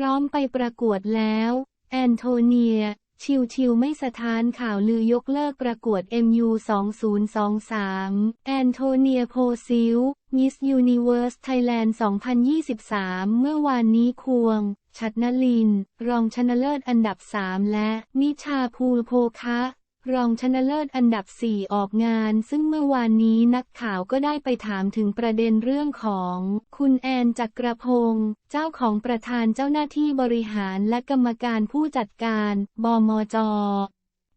ร้อมไปประกวดแล้ว แอนโทเนีย ชิวชิวไม่สถานข่าวลือยกเลิกประกวด MU 2023 แอนโทเนียโพซิลมิสยูนิเวอร์สไทยแลนด์ 2023 เมื่อวานนี้ควง ชัดนลิน รองชนะเลิศอันดับ 3 และ นิชาภูโพคะ รองชนะเลิศอันดับ 4 ออกงาน ซึ่งเมื่อวานนี้นักข่าวก็ได้ไปถามถึงประเด็นเรื่องของ คุณแอนจักรพงศ์เจ้าของประธานเจ้าหน้าที่บริหารและกรรมการผู้จัดการ บมจ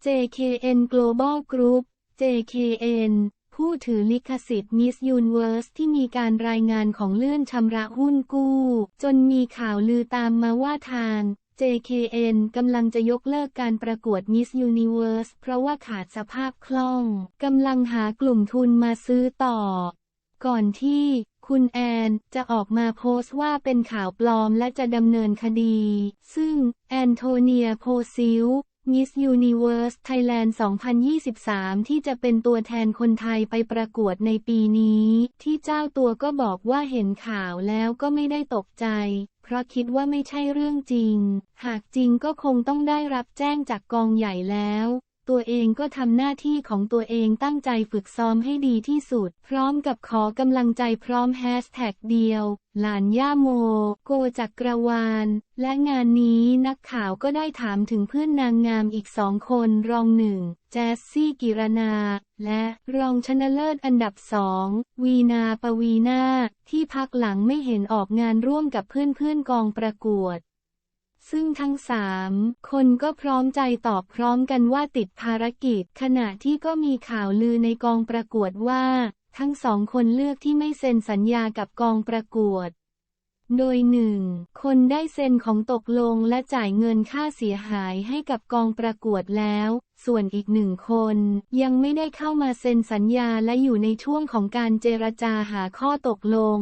JKN Global Group JKN ผู้ถือลิขสิทธิ์ Miss Universe ที่มีการรายงานของเลื่อนชำระหุ้นกู้ จนมีข่าวลือตามมาว่าทาง JKN กำลังจะยกเลิกการประกวด Miss Universe เพราะว่าขาดสภาพคล่อง กำลังหากลุ่มทุนมาซื้อต่อ ก่อนที่คุณแอนจะออกมาโพสต์ว่าเป็นข่าวปลอมและจะดำเนินคดี ซึ่งแอนโทเนียโพซิล มิสยูนิเวอร์สไทยแลนด์ 2023 ที่จะเป็นตัวแทนคนไทยไปประกวดในปีนี้ ที่เจ้าตัวก็บอกว่าเห็นข่าวแล้วก็ไม่ได้ตกใจ เพราะคิดว่าไม่ใช่เรื่องจริง หากจริงก็คงต้องได้รับแจ้งจากกองใหญ่แล้ว ตัวเองก็ทำหน้าที่ของตัวเองตั้งใจฝึกซ้อมให้ดีที่สุด พร้อมกับขอกำลังใจพร้อมแฮชแท็กเดียว หลานย่าโม โกจักรวาล และงานนี้นักข่าวก็ได้ถามถึงเพื่อนนางงามอีกสองคนรองหนึ่งแจสซี่กิรนา และรองชนะเลิศอันดับสองวีนาปวีนาที่พักหลังไม่เห็นออกงานร่วมกับเพื่อนๆกองประกวด ซึ่งทั้งสามคนก็พร้อมใจตอบพร้อมกันว่าติดภารกิจ ขณะที่ก็มีข่าวลือในกองประกวดว่า ทั้งสองคนเลือกที่ไม่เซ็นสัญญากับกองประกวด โดยหนึ่งคนได้เซ็นของตกลงและจ่ายเงินค่าเสียหายให้กับกองประกวดแล้ว ส่วนอีกหนึ่งคนยังไม่ได้เข้ามาเซ็นสัญญาและอยู่ในช่วงของการเจรจาหาข้อตกลง